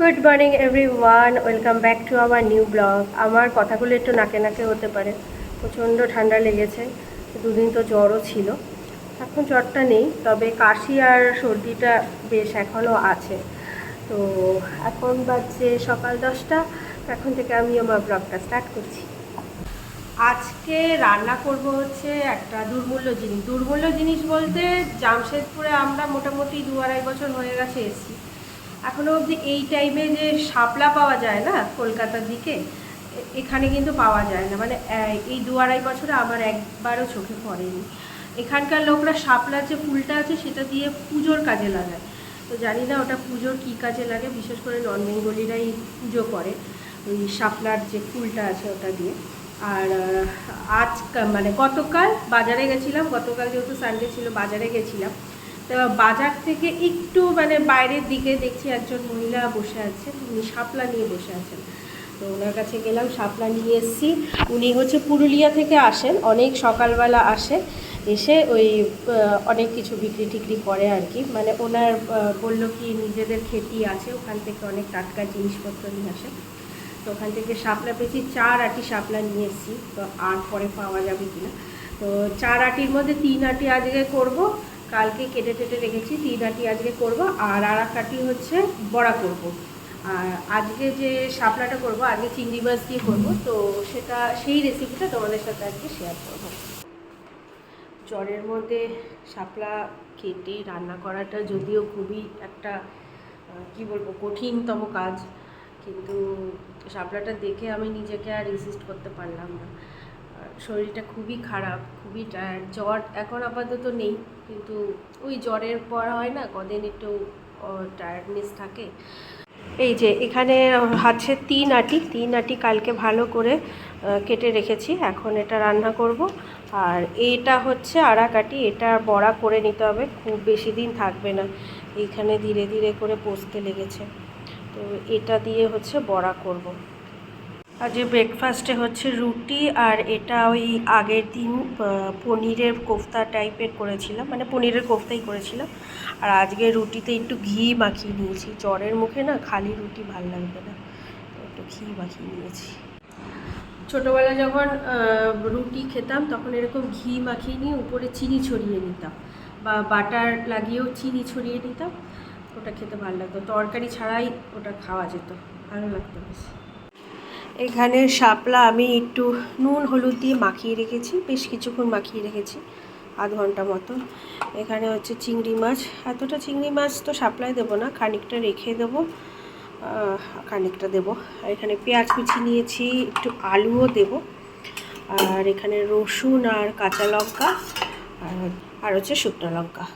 Good morning every one welcome back to our new blog আমার কথাগুলো একটু নাকে নাকে হতে পারে। প্রচণ্ড ঠান্ডা লেগেছে। দুদিন তো জ্বরও ছিল। এখন জ্বরটা নেই, তবে কাশি আর সর্দিটা বেশ এখনও আছে। তো এখন বাজছে সকাল দশটা। এখন থেকে আমি আমার ব্লগটা স্টার্ট করছি। আজকে রান্না করব হচ্ছে একটা দুর্মূল্য জিনিস। দুর্মূল্য জিনিস বলতে জামশেদপুরে আমরা মোটামুটি দু আড়াই বছর হয়ে গেছে এসেছি। এখনও অবধি এই টাইমে যে শাপলা পাওয়া যায় না কলকাতার দিকে, এখানে কিন্তু পাওয়া যায় না। মানে এই দু আড়াই বছরে আমার একবারও চোখে পড়েনি। এখানকার লোকরা শাপলার যে ফুলটা আছে সেটা দিয়ে পুজোর কাজে লাগায়। তো জানি না ওটা পুজোর কী কাজে লাগে, বিশেষ করে নন বেঙ্গলিরাই পুজো করে ওই শাপলার যে ফুলটা আছে ওটা দিয়ে। আর আজ মানে গতকাল বাজারে গেছিলাম, গতকাল যেহেতু সানডে ছিল, বাজারে গেছিলাম। বাজার থেকে একটু মানে বাইরের দিকে দেখছি একজন মহিলা বসে আছেন, উনি শাপলা নিয়ে বসে আছেন। তো ওনার কাছে গেলাম, শাপলা নিয়ে এসেছি। উনি হচ্ছে পুরুলিয়া থেকে আসেন, অনেক সকালবেলা আসে এসে ওই অনেক কিছু বিক্রি টিক্রি করে আর কি। মানে ওনার বলল কি নিজেদের খেতি আছে, ওখান থেকে অনেক টাটকা জিনিসপত্র নিয়ে আসে তো ওখান থেকে শাপলা পেয়েছি, চার আটি শাপলা নিয়ে এসেছি। তো আর পরে পাওয়া যাবে কিনা? তো চার আটির মধ্যে তিন আটি আজকে করব। কালকে কেটে টেটে রেখেছি, তিন আটি আজকে করব, আর আর এক আটি হচ্ছে বড়া করব। আর আজকে যে শাপলাটা করব, আজকে চিংড়ি মাছ দিয়ে করব, তো সেটা, সেই রেসিপিটা তোমাদের সাথে আজকে শেয়ার করব। জ্বরের মধ্যে শাপলা কেটে রান্না করাটা যদিও খুবই একটা কি বলব, কঠিনতম কাজ, কিন্তু শাপলাটা দেখে আমি নিজেকে আর রেসিস্ট করতে পারলাম না। শরীরটা খুবই খারাপ, খুবই টায়ার্ড জ্বর এখন আপাতত নেই। কিন্তু ওই জ্বরের পর হয় না, কদিন একটু টায়ার্ডনেস থাকে। এই যে এখানে আছে তিন আটি তিন আটি কালকে ভালো করে কেটে রেখেছি, এখন এটা রান্না করব। আর এটা হচ্ছে আড়া কাটি এটা বড়া করে নিতে হবে, খুব বেশি দিন থাকবে না। এইখানে ধীরে ধীরে করে পচতে লেগেছে। তো এটা দিয়ে হচ্ছে বড়া করব। আজকে ব্রেকফাস্টে হচ্ছে রুটি, আর এটা ওই আগের দিন পনিরের কোফতা টাইপের করেছিলাম মানে পনিরের কোফতাই করেছিলাম। আর আজকে রুটিতে একটু ঘি মাখিয়ে নিয়েছি। জ্বরের মুখে না খালি রুটি ভালো লাগবে না। একটু ঘি মাখিয়ে নিয়েছি। ছোটোবেলা যখন রুটি খেতাম, তখন এরকম ঘি মাখিয়ে নিয়ে উপরে চিনি ছড়িয়ে নিতাম। বা বাটার লাগিয়েও চিনি ছড়িয়ে নিতাম। ওটা খেতে ভালো লাগতো। তরকারি ছাড়াই ওটা খাওয়া যেত। ভালো লাগতো বেশ। এখানে শাপলা আমি একটু নুন, হলুদ দিয়ে মাখিয়ে রেখেছি, বেশ কিছুক্ষণ মাখিয়ে রেখেছি, আধ ঘণ্টা মতো এখানে হচ্ছে চিংড়ি মাছ, এতটা চিংড়ি মাছ তো শাপলায় দেবো না, খানিকটা রেখে দেবো খানিকটা দেবো। আর এখানে পেঁয়াজ কুচি নিয়েছি, একটু আলুও দেবো। আর এখানে রসুন আর কাঁচা লঙ্কা, আর হচ্ছে শুকনো লঙ্কা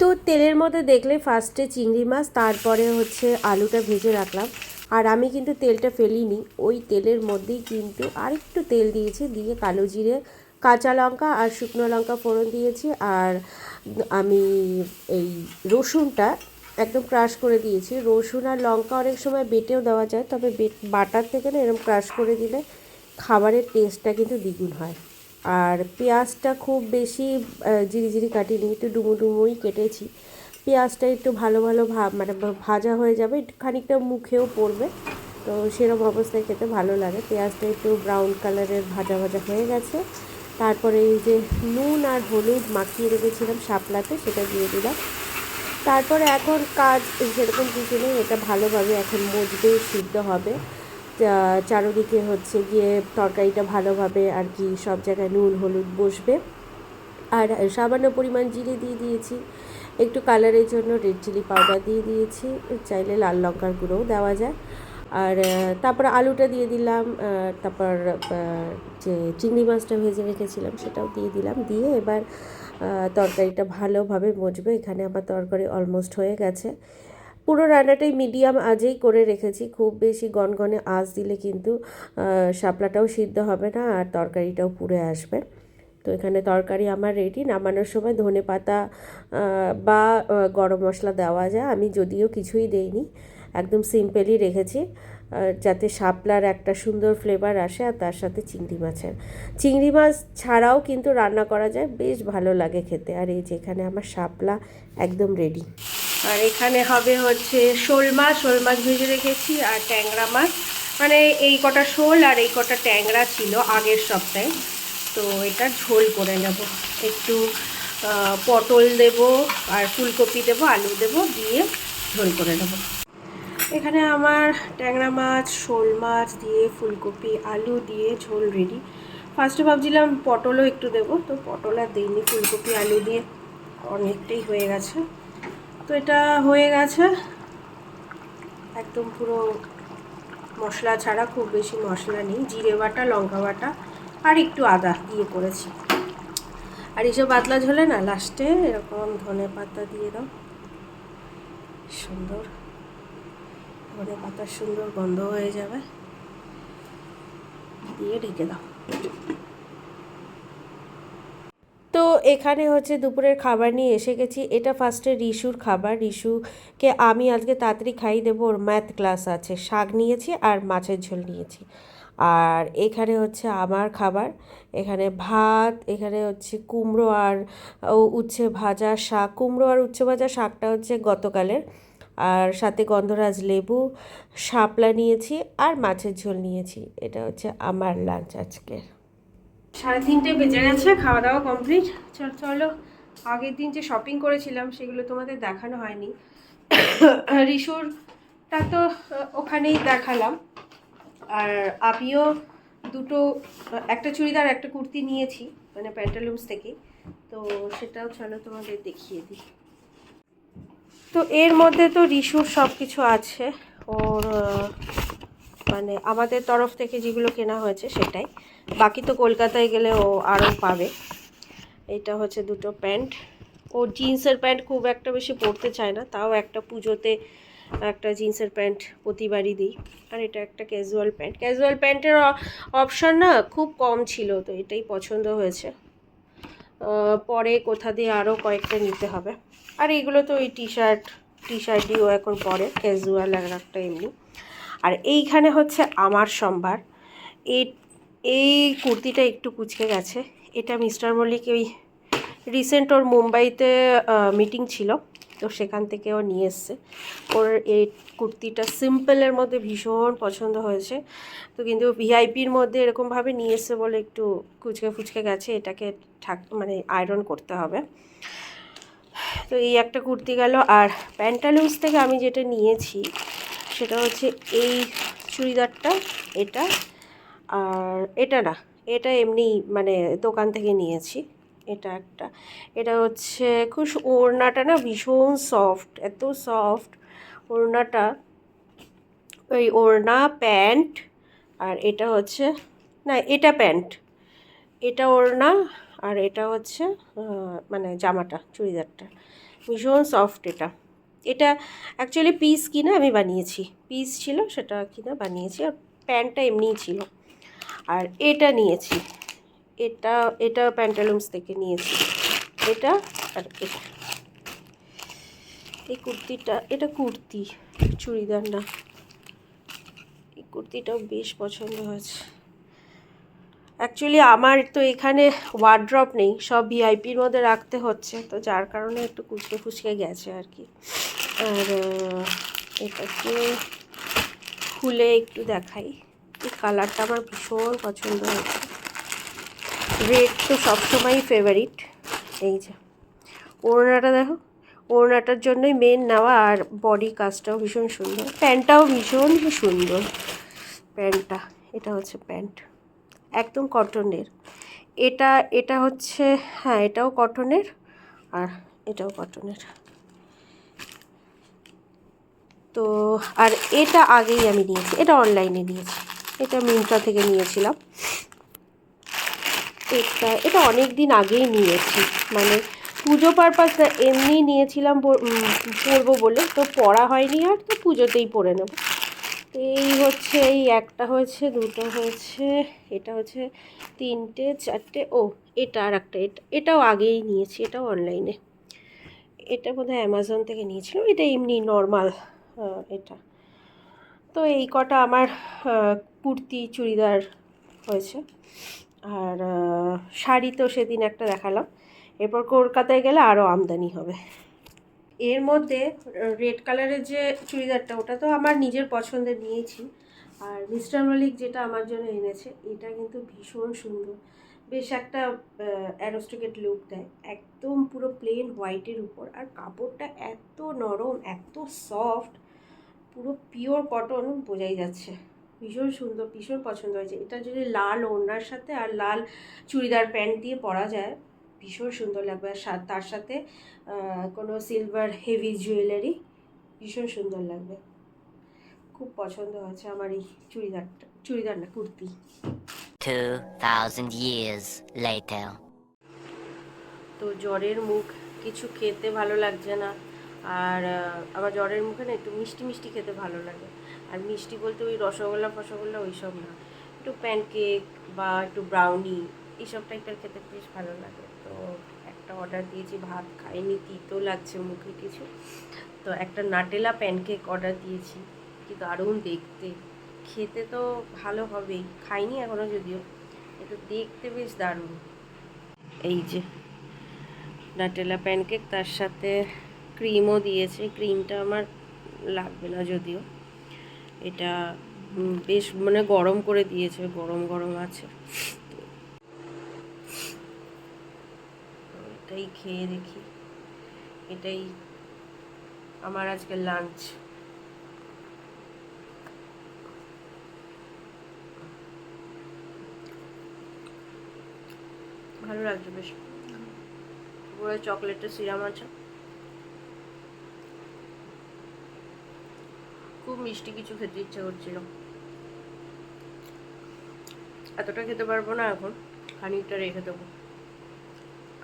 তো তেলের মধ্যে দেখলে ফার্স্টে চিংড়ি মাছ, তারপরে হচ্ছে আলুটা ভেজে রাখলাম। আর আমি কিন্তু তেলটা ফেলিনি, ওই তেলের মধ্যেই কিন্তু আরেকটু তেল দিয়েছি, দিয়ে কালো জিরে, কাঁচা লঙ্কা আর শুকনো লঙ্কা ফোড়ন দিয়েছি। আর আমি এই রসুনটা একদম ক্রাশ করে দিয়েছি। রসুন আর লঙ্কা অনেক সময় বেটেও দেওয়া যায়, তবে বেট- বাটার থেকে না এরকম ক্রাশ করে দিলে খাবারের টেস্টটা কিন্তু দ্বিগুণ হয়। আর পেঁয়াজটা খুব বেশি আহ, জিরি কাটিনি একটু ডুমো ডুমোই কেটেছি। পেঁয়াজটা একটু ভালো ভালো ভা মানে ভাজা হয়ে যাবে একটু খানিকটা মুখেও পড়বে। তো সেরকম অবস্থায় খেতে ভালো লাগে। পেঁয়াজটা একটু ব্রাউন কালারের ভাজা ভাজা হয়ে গেছে। তারপরে এই যে নুন আর হলুদ মাখিয়ে রেখেছিলাম শাপলাতে সেটা দিয়ে দিলাম। তারপরে এখন কাজ সেরকম কিছু নেই এটা ভালোভাবে এখন মজবে সিদ্ধ হবে। চারোদিকে হচ্ছে গিয়ে তরকারিটা ভালোভাবে আর কি সব জায়গায় নুন, হলুদ বসবে। আর সামান্য পরিমাণ জিরে দিয়ে দিয়েছি। একটু কালারের জন্য রেড চিলি পাউডার দিয়ে দিয়েছি। চাইলে লাল লঙ্কার গুঁড়োও দেওয়া যায়। আর তারপর আলুটা দিয়ে দিলাম। তারপর যে চিংড়ি মাছটা ভেজে রেখেছিলাম সেটাও দিয়ে দিলাম। দিয়ে এবার তরকারিটা ভালোভাবে মজবে। এখানে আমার তরকারি অলমোস্ট হয়ে গেছে। পুরো রান্নাটাই মিডিয়াম আজেই করে রেখেছি। খুব বেশি গনগনে আঁচ দিলে কিন্তু শাপলাটাও সিদ্ধ হবে না আর তরকারিটাও পুড়ে আসবে। তো এখানে তরকারি আমার রেডি নামানোর সময় ধনে পাতা বা গরম মশলা দেওয়া যায়। আমি যদিও কিছুই দেইনি, একদম সিম্পলই রেখেছি যাতে শাপলার একটা সুন্দর ফ্লেভার আসে আর তার সাথে চিংড়ি মাছের। চিংড়ি মাছ ছাড়াও কিন্তু রান্না করা যায়, বেশ ভালো লাগে খেতে। আর এই যে এখানে আমার শাপলা একদম রেডি আর এখানে হবে হচ্ছে শোল মাছ শোল মাছ ভেজে রেখেছি আর ট্যাংরা মাছ। মানে এই কটা শোল আর এই কটা ট্যাংরা ছিল আগের সপ্তাহে। তো এটা ঝোল করে নেব। একটু পটল দেব আর ফুলকপি দেব, আলু দেব, দিয়ে ঝোল করে নেব। এখানে আমার ট্যাংরা মাছ, শোল মাছ দিয়ে ফুলকপি, আলু দিয়ে ঝোল রেডি ফার্স্টে ভাবছিলাম পটলও একটু দেবো, তো পটল আর দিইনি, ফুলকপি, আলু দিয়ে অনেকটাই হয়ে গেছে। তো এটা হয়ে গেছে। একদম পুরো মশলা ছাড়া খুব বেশি মশলা নেই। জিরে বাটা, লঙ্কা বাটা আর একটু আদা দিয়ে করেছি। আর এইসব পাতলা ঝোলে না, লাস্টে এরকম ধনে পাতা দিয়ে দাও। সুন্দর। ধনে পাতার সুন্দর গন্ধ হয়ে যাবে। দিয়ে ঢেকে দাও। এখানে হচ্ছে দুপুরের খাবার নিয়ে এসে গেছি। এটা ফার্স্টে রিশুর খাবার। রিশুকে আমি আজকে তাড়াতাড়ি খাইয়ে দেবো। ওর ম্যাথ ক্লাস আছে। শাক নিয়েছি আর মাছের ঝোল নিয়েছি। আর এখানে হচ্ছে আমার খাবার। এখানে ভাত, এখানে হচ্ছে কুমড়ো আর উচ্ছে ভাজা শাক। কুমড়ো আর উচ্ছে ভাজা শাকটা হচ্ছে গতকালের। আর সাথে গন্ধরাজ লেবু, শাপলা নিয়েছি আর মাছের ঝোল নিয়েছি। এটা হচ্ছে আমার লাঞ্চ আজকের। সাড়ে তিনটে বেজে গেছে খাওয়া দাওয়া কমপ্লিট চল, চলো, আগের দিন যে শপিং করেছিলাম, সেগুলো তোমাদের দেখানো হয়নি। রিসুরটা তো ওখানেই দেখালাম। আর আমিও দুটো, একটা চুড়িদার, একটা কুর্তি নিয়েছি মানে প্যান্টালুন্স থেকে। তো সেটাও চলো তোমাদের দেখিয়ে দিই। তো এর মধ্যে তো রিসুর সব কিছু আছে। ওর মানে আমাদের তরফ থেকে যেগুলো কেনা হয়েছে, সেটাই। বাকি তো কলকাতায় গেলে ও আরও পাবে। এটা হচ্ছে দুটো প্যান্ট। ও জিন্সের প্যান্ট খুব একটা বেশি পরতে চায় না, তাও একটা পুজোতে একটা জিন্সের প্যান্ট প্রতিবারই দিই। আর এটা একটা ক্যাজুয়াল প্যান্ট। ক্যাজুয়াল প্যান্টের অপশান না খুব কম ছিল তো, এটাই পছন্দ হয়েছে। পরে কোথা দিয়ে আরও কয়েকটা নিতে হবে। আর এগুলো তো ওই টি শার্ট টি শার্টই ও এখন পরে ক্যাজুয়াল একটা এমনি। আর এইখানে হচ্ছে আমার সম্ভার। এই এই কুর্তিটা একটু কুচকে গেছে। এটা মিস্টার মল্লিক ওই রিসেন্ট ওর মুম্বাইতে মিটিং ছিল। তো সেখান থেকে ও নিয়ে এসছে। ওর এই কুর্তিটা সিম্পলের মধ্যে ভীষণ পছন্দ হয়েছে। তো কিন্তু ভিআইপির মধ্যে এরকমভাবে নিয়ে এসছে বলে একটু কুচকে ফুচকে গেছে। এটাকে ঠাক মানে আয়রন করতে হবে। তো এই একটা কুর্তি গেল। আর প্যান্টালুন্স থেকে আমি যেটা নিয়েছি, সেটা হচ্ছে এই চুড়িদারটা, এটা আর এটা না, এটা এমনি মানে দোকান থেকে নিয়েছি, এটা একটা। এটা হচ্ছে খুব ওড়নাটা না ভীষণ সফট এত সফট ওড়নাটা, ওই ওড়না, প্যান্ট, আর এটা হচ্ছে, না এটা প্যান্ট, এটা ওড়না, আর এটা হচ্ছে মানে জামাটা, চুড়িদারটা। ভীষণ সফট এটা। এটা অ্যাকচুয়ালি পিস কিনা আমি বানিয়েছি পিস ছিল, সেটা কিনা বানিয়েছি, আর প্যান্টটা এমনিই ছিল। আর এটা নিয়েছি। এটা এটা প্যান্টালুমস থেকে নিয়েছি। এটা আর এটা। এই কুর্তিটা, এটা কুর্তি, চুড়িদার না। এই কুর্তিটাও বেশ পছন্দ হয়েছে। অ্যাকচুয়ালি আমার তো এখানে ওয়ার্ড্রপ নেই, সব ভিআইপির মধ্যে রাখতে হচ্ছে, তো যার কারণে একটু কুচকে ফুচকে গেছে আর কি। আর এটাকে খুলে একটু দেখাই। এই কালারটা আমার ভীষণ পছন্দ হয়েছে। রেড তো সবসময়ই ফেভারিট এই যে, ওড়নাটা দেখো। ওড়নাটার জন্যই মেন নেওয়া আর বডি কাজটাও ভীষণ সুন্দর। প্যান্টটাও ভীষণ সুন্দর। প্যান্টটা, এটা হচ্ছে প্যান্ট। একদম কটনের এটা এটা হচ্ছে হ্যাঁ এটাও কটনের আর এটাও কটনের তো, আর এটা আগেই আমি নিয়েছি। এটা অনলাইনে নিয়েছি। এটা মিন্ত্রা থেকে নিয়েছিলাম। এটা এটা অনেক দিন আগেই নিয়েছি। মানে পুজো পারপাস না এমনি নিয়েছিলাম পর- পরবো বলে। তো পড়া হয়নি আর, তো পুজোতেই পরে নেব। এই হচ্ছে, এই একটা হয়েছে, দুটো হয়েছে, এটা হচ্ছে তিনটে, চারটে, ও, এটা আর একটা, এটা, এটাও আগেই নিয়েছি, এটাও অনলাইনে এটা বোধহয় অ্যামাজন থেকে নিয়েছিলাম, এটা এমনি নর্মাল এটা। তো এই কটা আমার কুর্তি, চুড়িদার হয়েছে। আর শাড়ি তো সেদিন একটা দেখালাম। এরপর কলকাতায় গেলে আরও আমদানি হবে। এর মধ্যে রেড কালারের যে চুড়িদারটা, ওটা তো আমার নিজের পছন্দের নিয়েছি। আর মিস্টার মল্লিক যেটা আমার জন্য এনেছে, এটা কিন্তু ভীষণ সুন্দর। বেশ একটা অ্যারোস্টিকেট লুক দেয়। একদম পুরো প্লেন হোয়াইটের উপর। আর কাপড়টা এত নরম, এত সফট পুরো পিওর কটন বোঝাই যাচ্ছে। ভীষণ সুন্দর ভীষণ পছন্দ হয়েছে। এটা যদি লাল ওড়নার সাথে আর লাল চুড়িদার প্যান্ট দিয়ে পরা যায় ভীষণ সুন্দর লাগবে। আর তার সাথে কোনো সিলভার হেভি জুয়েলারি ভীষণ সুন্দর লাগবে। খুব পছন্দ হয়েছে আমার এই চুড়িদারটা চুড়িদার না কুর্তি। 2,000 years later. তো জ্বরের মুখ কিছু খেতে ভালো লাগছে না। আর আমার জ্বরের মুখে না একটু মিষ্টি মিষ্টি খেতে ভালো লাগে। আর মিষ্টি বলতে ওই রসগোল্লা ফসগোল্লা ওই সব না। একটু প্যানকেক বা একটু ব্রাউনি এইসব টাইপের খেতে বেশ ভালো লাগে। তো একটা অর্ডার দিয়েছি, ভাত খাইনি, তিতো লাগছে মুখে কিছু। তো একটা নাটেলা প্যানকেক অর্ডার দিয়েছি। কি দারুণ দেখতে। খেতে তো ভালো হবেই। খাইনি এখনও যদিও। কিন্তু দেখতে বেশ দারুণ। এই যে নাটেলা প্যানকেক তার সাথে ক্রিমও দিয়েছে। ক্রিমটা আমার লাগবে না যদিও। এটা বেশ মানে গরম করে দিয়েছে, গরম গরম আছে। এটাই খেয়ে দেখি। এটাই আমার আজকে লাঞ্চ ভালো লাগছে বেশ। চকলেটের সিরাম আছে। খুব মিষ্টি কিছু খেতে ইচ্ছে করছিল। এতটা খেতে পারব না এখন, খানিকটা রেখে দেবো।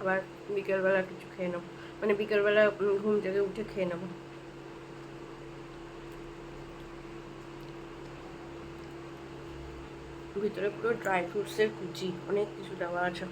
আবার বিকেলবেলা কিছু খেয়ে নেব। মানে বিকেলবেলা ঘুম থেকে উঠে খেয়ে নেব। ভিতরে পুরো ড্রাই ফ্রুটসের কুচি, অনেক কিছু দেওয়া আছে।